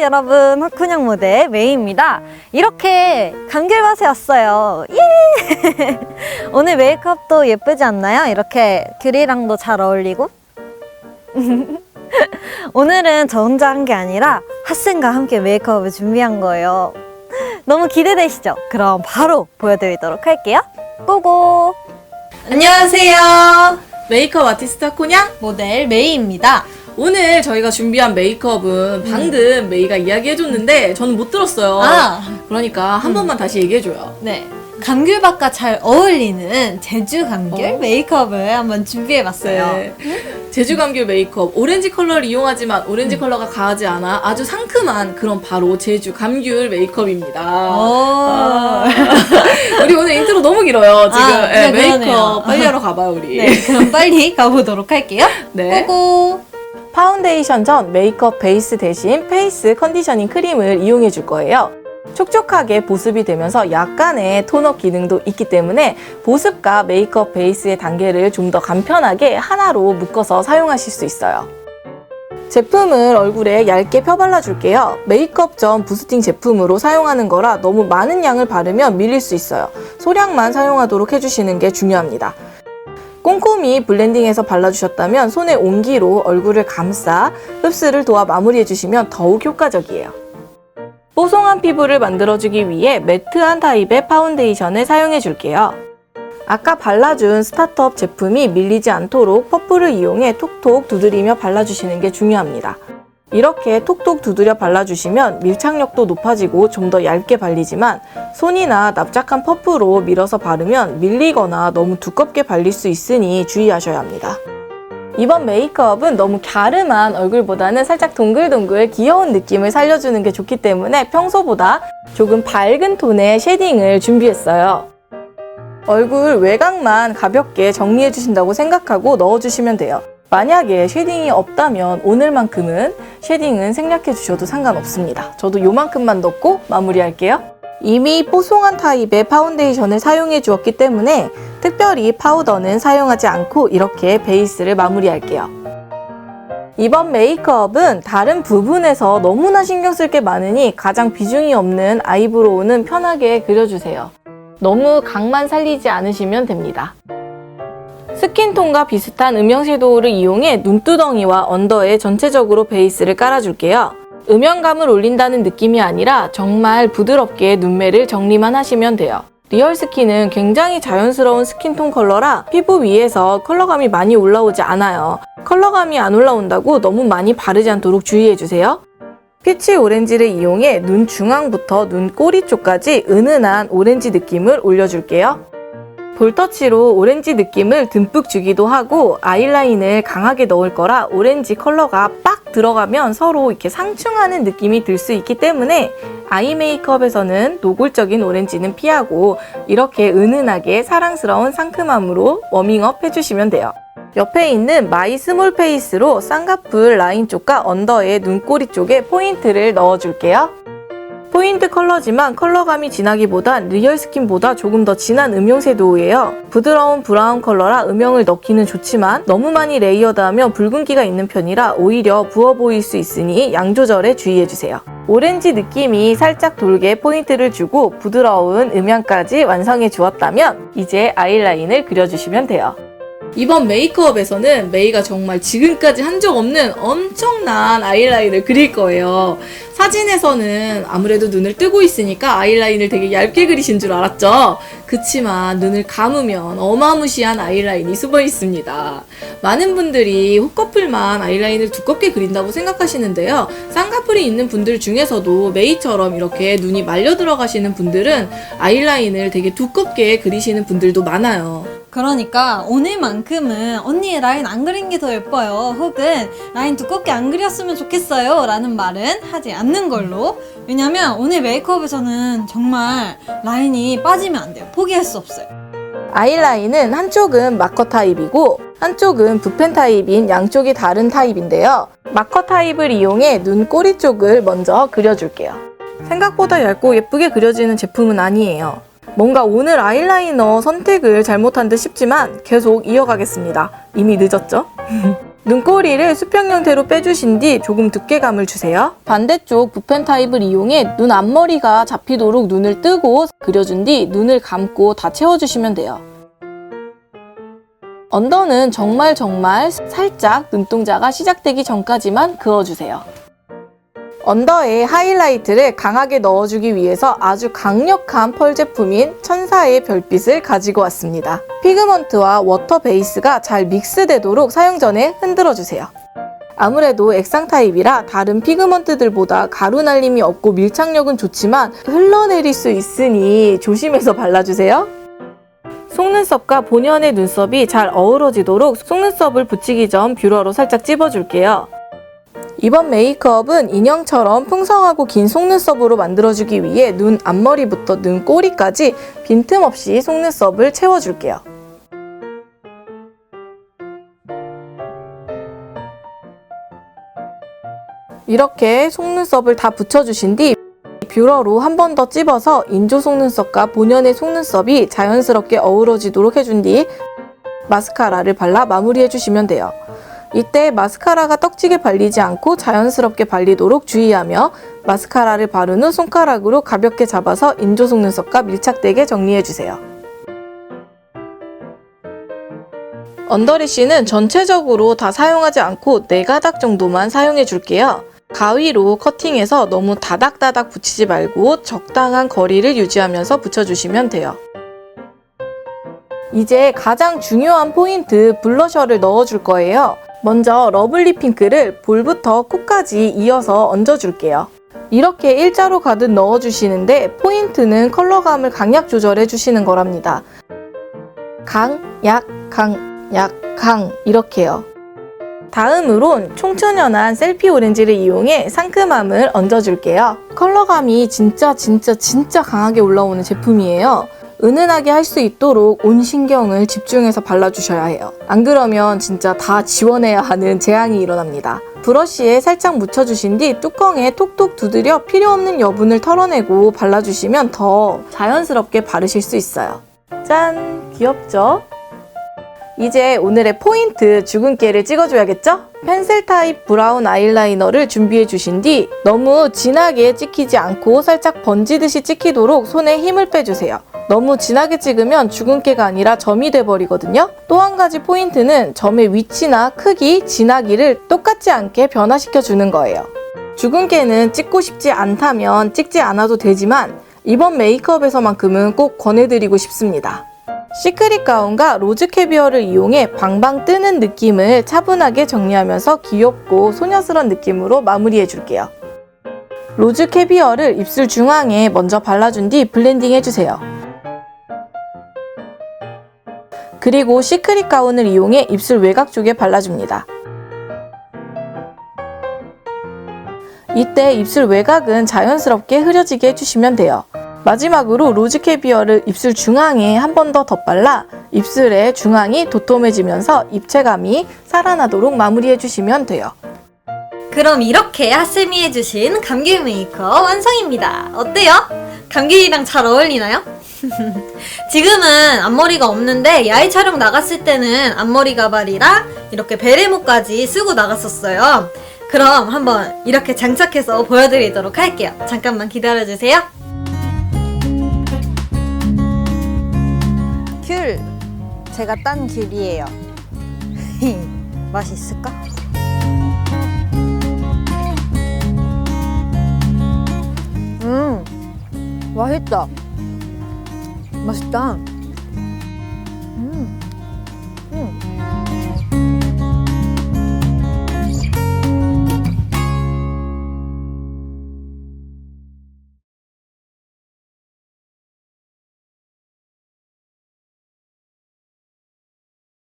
여러분 헛근육 모델 메이입니다 이렇게 감귤밭에 왔어요 예! 오늘 메이크업도 예쁘지 않나요? 이렇게 귤이랑도 잘 어울리고 오늘은 저 혼자 한 게 아니라 핫쌤과 함께 메이크업을 준비한 거예요 너무 기대되시죠? 그럼 바로 보여드리도록 할게요 고고 안녕하세요. 메이크업 아티스트 코냥. 모델 메이입니다 오늘 저희가 준비한 메이크업은 방금 메이가 이야기해줬는데 저는 못 들었어요. 아. 그러니까 한 번만 다시 얘기해줘요. 네. 감귤밭과 잘 어울리는 제주 감귤 어. 메이크업을 한번 준비해봤어요. 네. 제주 감귤 메이크업 오렌지 컬러를 이용하지만 오렌지 컬러가 가하지 않아 아주 상큼한 그런 바로 제주 감귤 메이크업입니다. 아. 우리 오늘 인트로 너무 길어요. 지금 아, 네, 네, 그러네요. 메이크업 빨리 하러 가봐요 우리. 네, 그럼 빨리 가보도록 할게요. 네. 고고. 파운데이션 전 메이크업 베이스 대신 페이스 컨디셔닝 크림을 이용해 줄 거예요. 촉촉하게 보습이 되면서 약간의 톤업 기능도 있기 때문에 보습과 메이크업 베이스의 단계를 좀 더 간편하게 하나로 묶어서 사용하실 수 있어요. 제품을 얼굴에 얇게 펴발라 줄게요. 메이크업 전 부스팅 제품으로 사용하는 거라 너무 많은 양을 바르면 밀릴 수 있어요. 소량만 사용하도록 해주시는 게 중요합니다. 꼼꼼히 블렌딩해서 발라주셨다면 손의 온기로 얼굴을 감싸 흡수를 도와 마무리해주시면 더욱 효과적이에요. 뽀송한 피부를 만들어주기 위해 매트한 타입의 파운데이션을 사용해줄게요. 아까 발라준 스타트업 제품이 밀리지 않도록 퍼프를 이용해 톡톡 두드리며 발라주시는 게 중요합니다. 이렇게 톡톡 두드려 발라주시면 밀착력도 높아지고 좀 더 얇게 발리지만 손이나 납작한 퍼프로 밀어서 바르면 밀리거나 너무 두껍게 발릴 수 있으니 주의하셔야 합니다. 이번 메이크업은 너무 갸름한 얼굴보다는 살짝 동글동글 귀여운 느낌을 살려주는 게 좋기 때문에 평소보다 조금 밝은 톤의 쉐딩을 준비했어요. 얼굴 외곽만 가볍게 정리해 주신다고 생각하고 넣어주시면 돼요. 만약에 쉐딩이 없다면 오늘만큼은 쉐딩은 생략해 주셔도 상관없습니다. 저도 요만큼만 넣고 마무리할게요. 이미 뽀송한 타입의 파운데이션을 사용해 주었기 때문에 특별히 파우더는 사용하지 않고 이렇게 베이스를 마무리할게요. 이번 메이크업은 다른 부분에서 너무나 신경 쓸 게 많으니 가장 비중이 없는 아이브로우는 편하게 그려주세요. 너무 각만 살리지 않으시면 됩니다. 스킨톤과 비슷한 음영 섀도우를 이용해 눈두덩이와 언더에 전체적으로 베이스를 깔아줄게요. 음영감을 올린다는 느낌이 아니라 정말 부드럽게 눈매를 정리만 하시면 돼요. 리얼 스킨은 굉장히 자연스러운 스킨톤 컬러라 피부 위에서 컬러감이 많이 올라오지 않아요. 컬러감이 안 올라온다고 너무 많이 바르지 않도록 주의해주세요. 피치 오렌지를 이용해 눈 중앙부터 눈 꼬리 쪽까지 은은한 오렌지 느낌을 올려줄게요. 볼터치로 오렌지 느낌을 듬뿍 주기도 하고 아이라인을 강하게 넣을 거라 오렌지 컬러가 빡 들어가면 서로 이렇게 상충하는 느낌이 들 수 있기 때문에 아이 메이크업에서는 노골적인 오렌지는 피하고 이렇게 은은하게 사랑스러운 상큼함으로 워밍업 해주시면 돼요. 옆에 있는 마이 스몰 페이스로 쌍꺼풀 라인 쪽과 언더의 눈꼬리 쪽에 포인트를 넣어줄게요. 포인트 컬러지만 컬러감이 진하기보단 리얼 스킨보다 조금 더 진한 음영 섀도우예요. 부드러운 브라운 컬러라 음영을 넣기는 좋지만 너무 많이 레이어드하면 붉은기가 있는 편이라 오히려 부어 보일 수 있으니 양 조절에 주의해주세요. 오렌지 느낌이 살짝 돌게 포인트를 주고 부드러운 음영까지 완성해 주었다면 이제 아이라인을 그려주시면 돼요. 이번 메이크업에서는 메이가 정말 지금까지 한 적 없는 엄청난 아이라인을 그릴 거예요. 사진에서는 아무래도 눈을 뜨고 있으니까 아이라인을 되게 얇게 그리신 줄 알았죠? 그치만 눈을 감으면 어마무시한 아이라인이 숨어 있습니다. 많은 분들이 호커플만 아이라인을 두껍게 그린다고 생각하시는데요. 쌍꺼풀이 있는 분들 중에서도 메이처럼 이렇게 눈이 말려 들어가시는 분들은 아이라인을 되게 두껍게 그리시는 분들도 많아요. 그러니까 오늘만큼은 언니의 라인 안 그린 게 더 예뻐요. 혹은 라인 두껍게 안 그렸으면 좋겠어요. 라는 말은 하지 않는 걸로. 왜냐면 오늘 메이크업에서는 정말 라인이 빠지면 안 돼요. 포기할 수 없어요. 아이라인은 한쪽은 마커 타입이고 한쪽은 붓펜 타입인 양쪽이 다른 타입인데요. 마커 타입을 이용해 눈 꼬리 쪽을 먼저 그려줄게요. 생각보다 얇고 예쁘게 그려지는 제품은 아니에요. 뭔가 오늘 아이라이너 선택을 잘못한 듯 싶지만 계속 이어가겠습니다. 이미 늦었죠? 눈꼬리를 수평 형태로 빼주신 뒤 조금 두께감을 주세요. 반대쪽 붓펜 타입을 이용해 눈 앞머리가 잡히도록 눈을 뜨고 그려준 뒤 눈을 감고 다 채워주시면 돼요. 언더는 정말 정말 살짝 눈동자가 시작되기 전까지만 그어주세요. 언더에 하이라이트를 강하게 넣어주기 위해서 아주 강력한 펄 제품인 천사의 별빛을 가지고 왔습니다. 피그먼트와 워터 베이스가 잘 믹스되도록 사용 전에 흔들어주세요. 아무래도 액상 타입이라 다른 피그먼트들보다 가루 날림이 없고 밀착력은 좋지만 흘러내릴 수 있으니 조심해서 발라주세요. 속눈썹과 본연의 눈썹이 잘 어우러지도록 속눈썹을 붙이기 전 뷰러로 살짝 찝어줄게요. 이번 메이크업은 인형처럼 풍성하고 긴 속눈썹으로 만들어주기 위해 눈 앞머리부터 눈 꼬리까지 빈틈없이 속눈썹을 채워줄게요. 이렇게 속눈썹을 다 붙여주신 뒤 뷰러로 한 번 더 찝어서 인조 속눈썹과 본연의 속눈썹이 자연스럽게 어우러지도록 해준 뒤 마스카라를 발라 마무리해주시면 돼요. 이때 마스카라가 떡지게 발리지 않고 자연스럽게 발리도록 주의하며 마스카라를 바른 후 손가락으로 가볍게 잡아서 인조 속눈썹과 밀착되게 정리해주세요. 언더리쉬는 전체적으로 다 사용하지 않고 4가닥 정도만 사용해 줄게요. 가위로 커팅해서 너무 다닥다닥 붙이지 말고 적당한 거리를 유지하면서 붙여주시면 돼요. 이제 가장 중요한 포인트 블러셔를 넣어줄 거예요. 먼저 러블리 핑크를 볼부터 코까지 이어서 얹어줄게요. 이렇게 일자로 가득 넣어주시는데 포인트는 컬러감을 강약 조절해 주시는 거랍니다. 강, 약, 강, 약, 강 이렇게요. 다음으론 총천연한 셀피 오렌지를 이용해 상큼함을 얹어줄게요. 컬러감이 진짜 진짜 진짜 강하게 올라오는 제품이에요. 은은하게 할 수 있도록 온 신경을 집중해서 발라주셔야 해요. 안 그러면 진짜 다 지워내야 하는 재앙이 일어납니다. 브러쉬에 살짝 묻혀주신 뒤 뚜껑에 톡톡 두드려 필요 없는 여분을 털어내고 발라주시면 더 자연스럽게 바르실 수 있어요. 짠! 귀엽죠? 이제 오늘의 포인트 주근깨를 찍어줘야겠죠? 펜슬 타입 브라운 아이라이너를 준비해 주신 뒤 너무 진하게 찍히지 않고 살짝 번지듯이 찍히도록 손에 힘을 빼주세요. 너무 진하게 찍으면 주근깨가 아니라 점이 돼버리거든요. 또 한 가지 포인트는 점의 위치나 크기, 진하기를 똑같지 않게 변화시켜 주는 거예요. 주근깨는 찍고 싶지 않다면 찍지 않아도 되지만 이번 메이크업에서만큼은 꼭 권해드리고 싶습니다. 시크릿 가운과 로즈 캐비어를 이용해 방방 뜨는 느낌을 차분하게 정리하면서 귀엽고 소녀스러운 느낌으로 마무리해 줄게요. 로즈 캐비어를 입술 중앙에 먼저 발라준 뒤 블렌딩 해주세요. 그리고 시크릿 가운을 이용해 입술 외곽 쪽에 발라줍니다. 이때 입술 외곽은 자연스럽게 흐려지게 해주시면 돼요. 마지막으로 로즈 캐비어를 입술 중앙에 한 번 더 덧발라 입술의 중앙이 도톰해지면서 입체감이 살아나도록 마무리해 주시면 돼요. 그럼 이렇게 하쌤이 해주신 감귤 메이크업 완성입니다. 어때요? 감귤이랑 잘 어울리나요? 지금은 앞머리가 없는데 야외 촬영 나갔을 때는 앞머리 가발이랑 이렇게 베레모까지 쓰고 나갔었어요. 그럼 한번 이렇게 장착해서 보여드리도록 할게요. 잠깐만 기다려주세요. 귤 제가 딴 귤이에요. 맛있을까? 음 맛있다. 맛있다. 음.